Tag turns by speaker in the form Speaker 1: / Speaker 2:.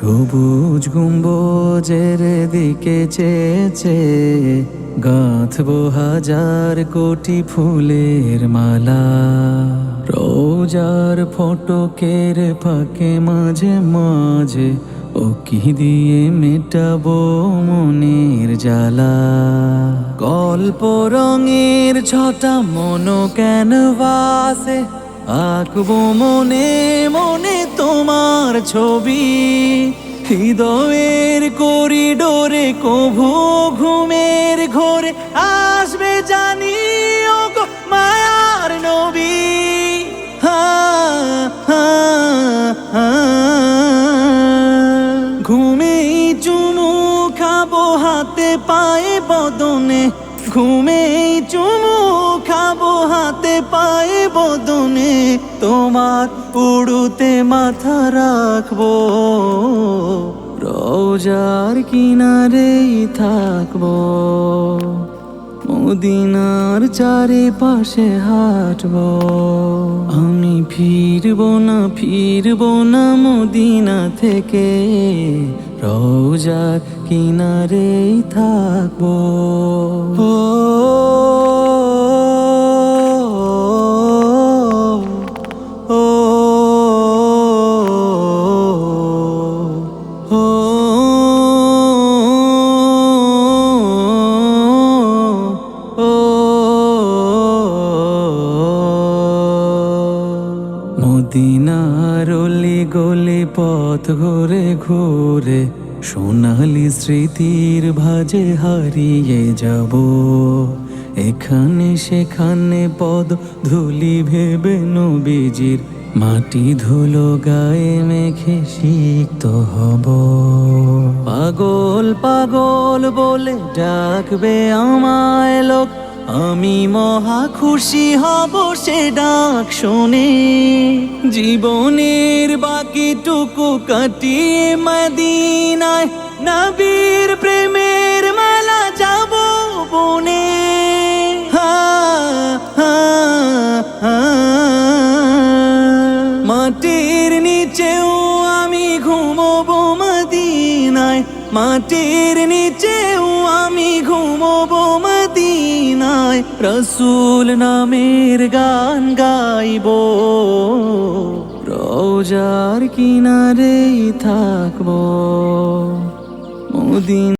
Speaker 1: সবুজ গুম্বজের দিকে চেয়েছে, গাঁথবো হাজার কোটি ফুলের মালা। রোজার ফটকের ফাঁকে মাঝে মাঝে ও কি দিয়ে মেটাবো মনের জ্বালা। গল্প রঙের ছটা মনো ক্যানভাসে আঁকবো মনে মনে তোমার ছবি। হৃদয়ের করিডোরে কভু ঘুমের ঘোরে আসবে জানি ও গো মায়ার নবী। ঘুমেই চুমু খাব হাতে পায়ে বদনে। ঘুমেই চুমু হাতে পায়ে বদনে তোমার পুড়ুতে মাথা রাখব। রোজার কিনারেই থাকব। মদিনার চারিপাশে হাঁটবো। আমি ফিরবো না ফিরবো না মদিনা থেকে। রোজার কিনারেই থাকব। মদিনার গলি পথ ঘুরে ঘুরে সোনালি স্মৃতির ভাজে হারিয়ে যাব। এখানে সেখানে পদ ধুলি ভেবে নবীজির মাটি ধুলো গায়ে মেখে সিক্ত হব। পাগল পাগল বলে ডাকবে আমায় লোক, আমি মহা খুশি হব সে ডাক শুনে। জীবনের বাকিটুকু কাটিয়ে মদিনায় নবীর প্রেমের মালা যাব বনে। মাটির নিচেও মাটির নিচেও আমি ঘুমবো মদিনায় রসুল নামের গান গাইব। রোজার কিনারে থাকব। মদিন